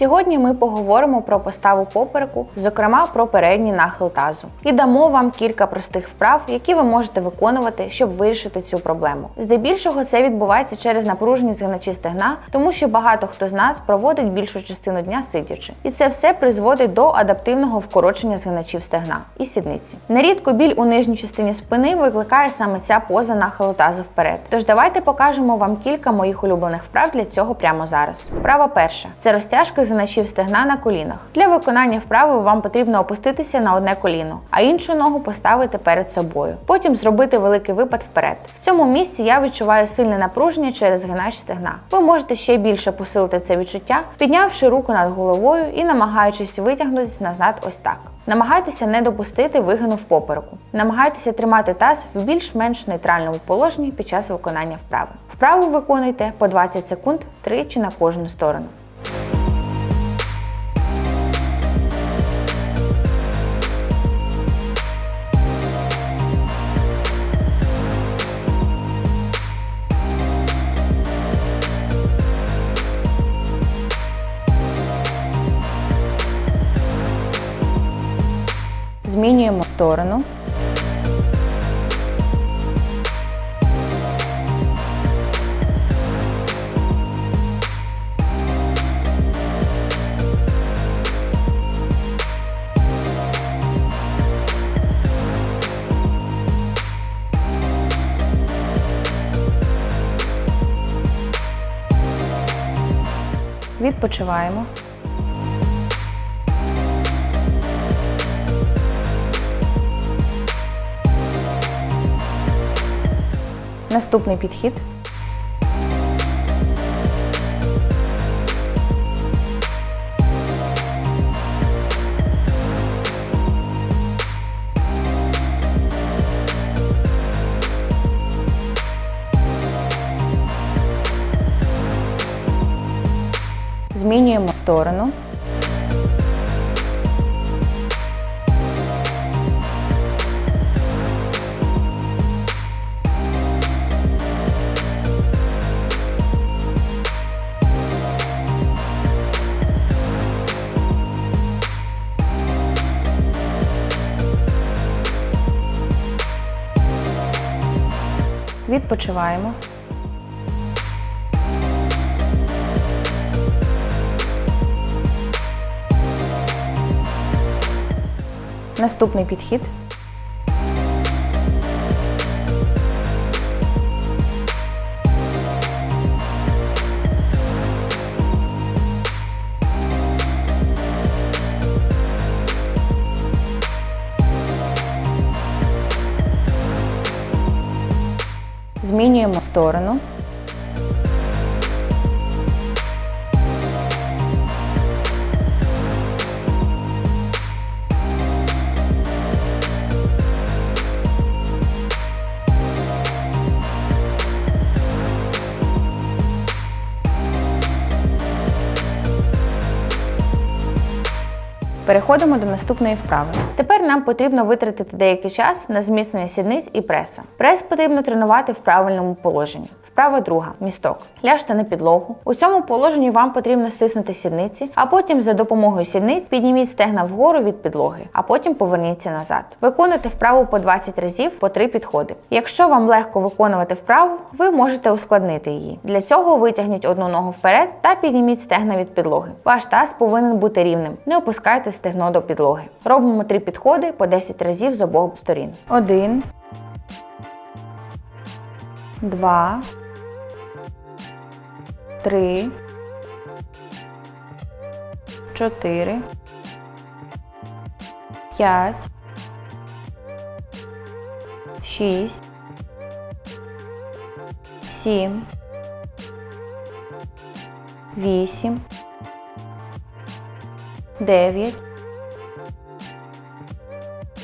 Сьогодні ми поговоримо про поставу попереку, зокрема про передній нахил тазу, і дамо вам кілька простих вправ, які ви можете виконувати, щоб вирішити цю проблему. Здебільшого це відбувається через напружені згиначі стегна, тому що багато хто з нас проводить більшу частину дня сидячи, і це все призводить до адаптивного вкорочення згиначів стегна і сідниці. Нерідко біль у нижній частині спини викликає саме ця поза нахилу тазу вперед. Тож давайте покажемо вам кілька моїх улюблених вправ для цього прямо зараз. Вправа перша це розтяжка згиначів стегна на колінах. Для виконання вправи вам потрібно опуститися на одне коліно, а іншу ногу поставити перед собою. Потім зробити великий випад вперед. В цьому місці я відчуваю сильне напруження через згинач стегна. Ви можете ще більше посилити це відчуття, піднявши руку над головою і намагаючись витягнутися назад ось так. Намагайтеся не допустити вигину в попереку. Намагайтеся тримати таз в більш-менш нейтральному положенні під час виконання вправи. Вправу виконуйте по 20 секунд тричі на кожну сторону. Сторону. Відпочиваємо. Наступний підхід. Відпочиваємо. Наступний підхід. Переходимо до наступної вправи. Тепер нам потрібно витратити деякий час на зміцнення сідниць і преса. Прес потрібно тренувати в правильному положенні. Вправа друга місток. Ляжте на підлогу. У цьому положенні вам потрібно стиснути сідниці, а потім за допомогою сідниць підніміть стегна вгору від підлоги, а потім поверніться назад. Виконуйте вправу по 20 разів по 3 підходи. Якщо вам легко виконувати вправу, ви можете ускладнити її. Для цього витягніть одну ногу вперед та підніміть стегна від підлоги. Ваш таз повинен бути рівним. Не опускайте стегно до підлоги. Робимо 3 підходи по 10 разів з обох сторін. Один. Два. Три. Чотири. П'ять. Шість. Сім. Вісім. Дев'ять.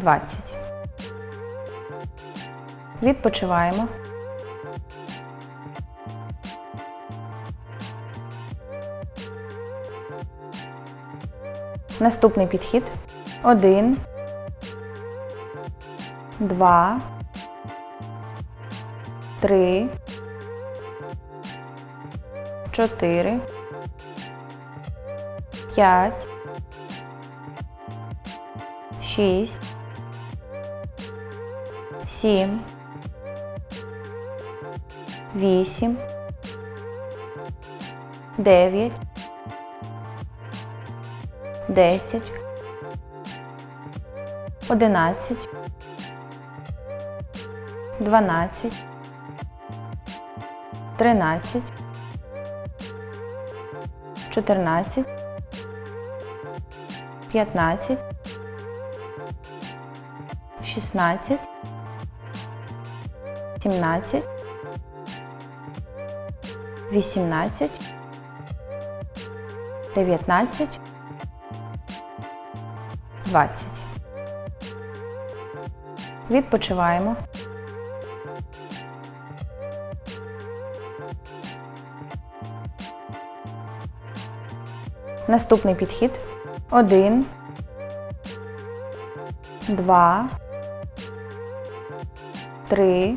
20. Відпочиваємо. Наступний підхід. Один. Два. Три. Чотири. П'ять. Шість. Сім. Вісім. Дев'ять. Десять. Одинадцять. Дванадцять. Тринадцять. Чотирнадцять. П'ятнадцять. Шістнадцять. Сімнадцять. Вісімнадцять. Дев'ятнадцять. Двадцять. Відпочиваємо. Наступний підхід. Один. Два. Три.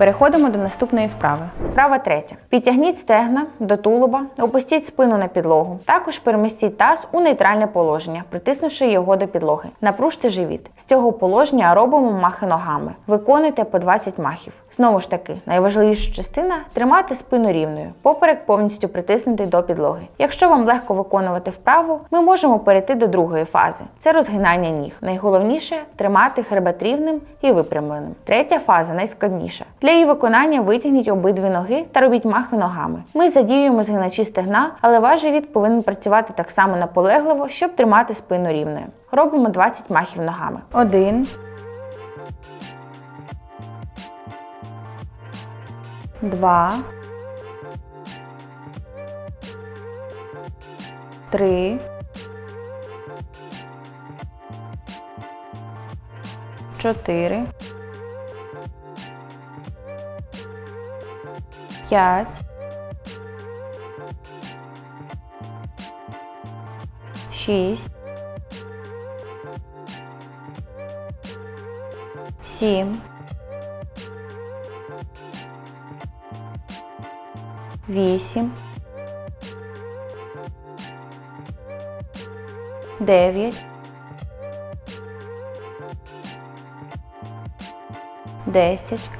Переходимо до наступної вправи. Вправа третя. Підтягніть стегна до тулуба, опустіть спину на підлогу. Також перемістіть таз у нейтральне положення, притиснувши його до підлоги. Напружте живіт. З цього положення робимо махи ногами. Виконуйте по 20 махів. Знову ж таки, найважливіша частина тримати спину рівною, поперек повністю притиснутий до підлоги. Якщо вам легко виконувати вправу, ми можемо перейти до другої фази це розгинання ніг. Найголовніше тримати хребет рівним і випрямленим. Третя фаза найскладніша. Для її виконання витягніть обидві ноги та робіть махи ногами. Ми задіюємо згиначі стегна, але ваш живіт повинен працювати так само наполегливо, щоб тримати спину рівною. Робимо 20 махів ногами. Один. Два. Три. Чотири. П'ять. Шість. Сім. Вісім. Дев'ять. Десять.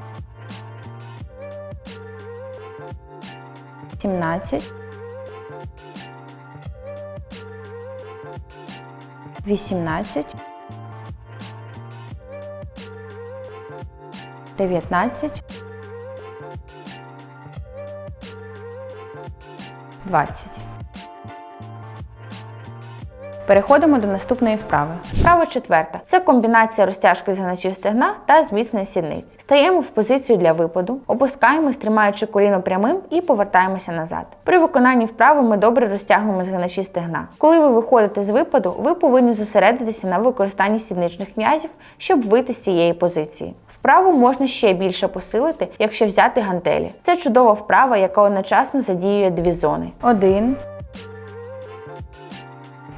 17, 18, 19, 20. Переходимо до наступної вправи. Вправа четверта це комбінація розтяжки згиначів стегна та зміцнення сідниць. Стаємо в позицію для випаду, опускаємось, тримаючи коліно прямим і повертаємося назад. При виконанні вправи ми добре розтягуємо згиначі стегна. Коли ви виходите з випаду, ви повинні зосередитися на використанні сідничних м'язів, щоб вийти з цієї позиції. Вправу можна ще більше посилити, якщо взяти гантелі. Це чудова вправа, яка одночасно задіює дві зони. Один.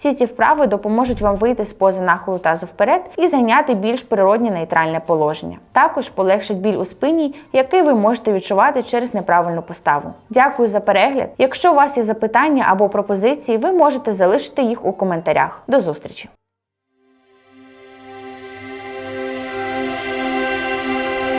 Всі ці вправи допоможуть вам вийти з пози нахилу тазу вперед і зайняти більш природнє нейтральне положення. Також полегшить біль у спині, який ви можете відчувати через неправильну поставу. Дякую за перегляд. Якщо у вас є запитання або пропозиції, ви можете залишити їх у коментарях. До зустрічі!